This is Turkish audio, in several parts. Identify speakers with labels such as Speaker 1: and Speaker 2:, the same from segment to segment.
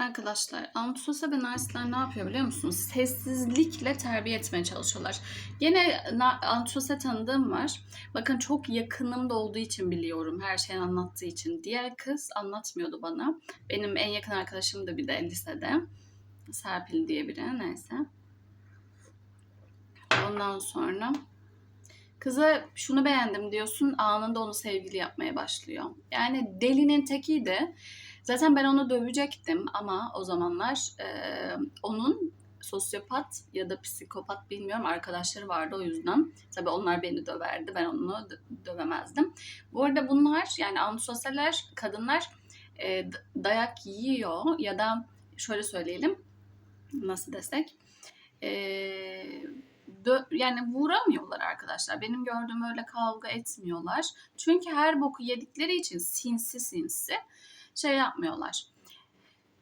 Speaker 1: Arkadaşlar antisosyal ve narsistler ne yapıyor biliyor musunuz? Sessizlikle terbiye etmeye çalışıyorlar. Gene antisosyal tanıdığım var. Bakın çok yakınımda olduğu için biliyorum. Her şeyi anlattığı için. Diğer kız anlatmıyordu bana. Benim en yakın arkadaşım da bir de lisede. Serpil diye biri neyse. Ondan sonra kıza şunu beğendim diyorsun anında onu sevgili yapmaya başlıyor. Yani delinin tekiydi. Zaten ben onu dövecektim ama o zamanlar e, onun sosyopat ya da psikopat bilmiyorum arkadaşları vardı o yüzden. Tabii onlar beni döverdi ben onu dö- dövemezdim. Bu arada bunlar yani antisosyaller kadınlar e, dayak yiyor ya da şöyle söyleyelim nasıl desek e, yani vuramıyorlar arkadaşlar. Benim gördüğüm öyle kavga etmiyorlar. Çünkü her boku yedikleri için sinsi sinsi şey yapmıyorlar.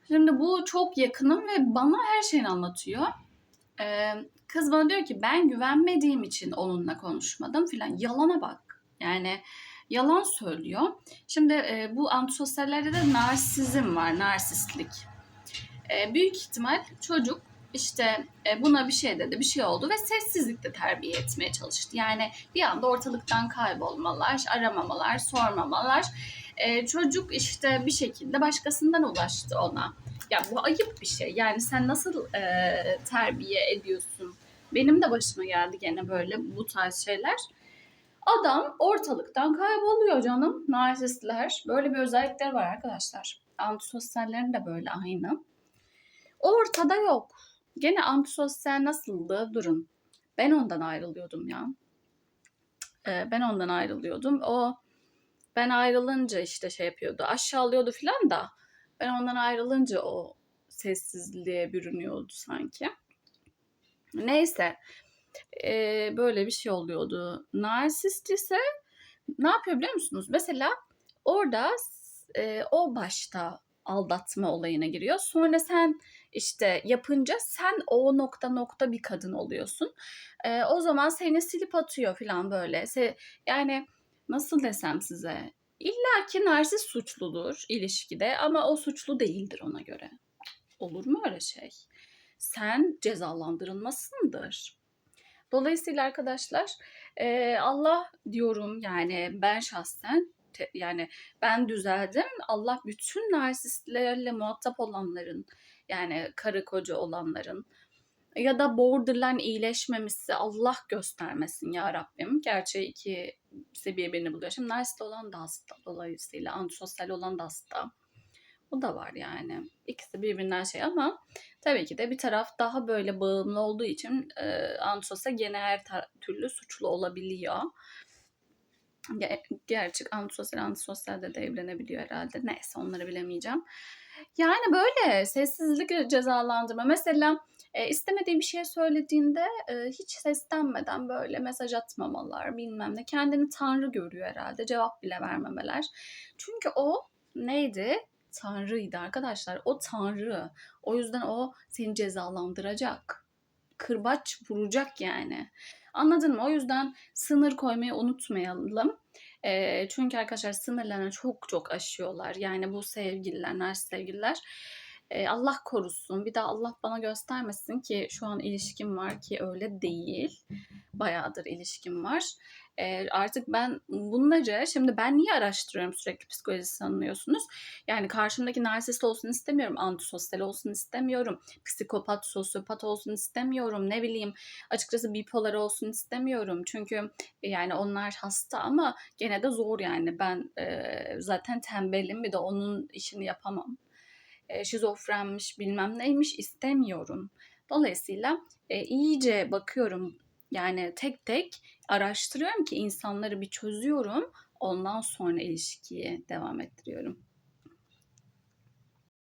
Speaker 1: Şimdi bu çok yakınım ve bana her şeyini anlatıyor. Ee, kız bana diyor ki ben güvenmediğim için onunla konuşmadım filan. Yalana bak. Yani yalan söylüyor. Şimdi e, bu antisosyallerde de narsizm var, narsistlik. E, büyük ihtimal çocuk işte e, buna bir şey dedi, bir şey oldu ve sessizlikle terbiye etmeye çalıştı. Yani bir anda ortalıktan kaybolmalar, aramamalar, sormamalar. E, çocuk işte bir şekilde başkasından ulaştı ona. Ya bu ayıp bir şey. Yani sen nasıl e, terbiye ediyorsun? Benim de başıma geldi gene böyle bu tarz şeyler. Adam ortalıktan kayboluyor canım. Narsistler. Böyle bir özellikleri var arkadaşlar. Antisosyallerin de böyle aynı. Ortada yok. Gene antisosyal nasıldı? Durun. Ben ondan ayrılıyordum ya. Ee, ben ondan ayrılıyordum. O ben ayrılınca işte şey yapıyordu. Aşağılıyordu filan da. Ben ondan ayrılınca o sessizliğe bürünüyordu sanki. Neyse. Ee, böyle bir şey oluyordu. Narsist ise ne yapıyor biliyor musunuz? Mesela orada e, o başta aldatma olayına giriyor. Sonra sen işte yapınca sen o nokta nokta bir kadın oluyorsun. Ee, o zaman seni silip atıyor falan böyle. Se- yani nasıl desem size? İlla ki narsist suçludur ilişkide ama o suçlu değildir ona göre. Olur mu öyle şey? Sen cezalandırılmasındır. Dolayısıyla arkadaşlar e, Allah diyorum yani ben şahsen te- yani ben düzeldim. Allah bütün narsistlerle muhatap olanların yani karı koca olanların ya da borderline iyileşmemişse Allah göstermesin ya Rabbim. Gerçi iki seviye birini buluyor. Şimdi narsist olan da hasta dolayısıyla antisosyal olan da hasta. O da var yani. İkisi birbirinden şey ama tabii ki de bir taraf daha böyle bağımlı olduğu için e, antisosyal gene her türlü suçlu olabiliyor. Ge- Gerçi antisosyal antisosyal de, de evlenebiliyor herhalde. Neyse onları bilemeyeceğim. Yani böyle sessizlik cezalandırma. Mesela e, istemediği bir şey söylediğinde e, hiç seslenmeden böyle mesaj atmamalar bilmem ne. Kendini tanrı görüyor herhalde. Cevap bile vermemeler. Çünkü o neydi? Tanrıydı arkadaşlar. O tanrı. O yüzden o seni cezalandıracak. Kırbaç vuracak yani. Anladın mı? O yüzden sınır koymayı unutmayalım. E, çünkü arkadaşlar sınırlarını çok çok aşıyorlar. Yani bu sevgililer, narsist sevgililer. Allah korusun. Bir de Allah bana göstermesin ki şu an ilişkim var ki öyle değil. Bayağıdır ilişkim var. E, artık ben bunları, şimdi ben niye araştırıyorum sürekli psikoloji sanıyorsunuz? Yani karşımdaki narsist olsun istemiyorum, antisosyal olsun istemiyorum, psikopat, sosyopat olsun istemiyorum, ne bileyim açıkçası bipolar olsun istemiyorum. Çünkü yani onlar hasta ama gene de zor yani. Ben e, zaten tembelim bir de onun işini yapamam. E, şizofrenmiş bilmem neymiş istemiyorum. Dolayısıyla e, iyice bakıyorum yani tek tek araştırıyorum ki insanları bir çözüyorum. Ondan sonra ilişkiye devam ettiriyorum.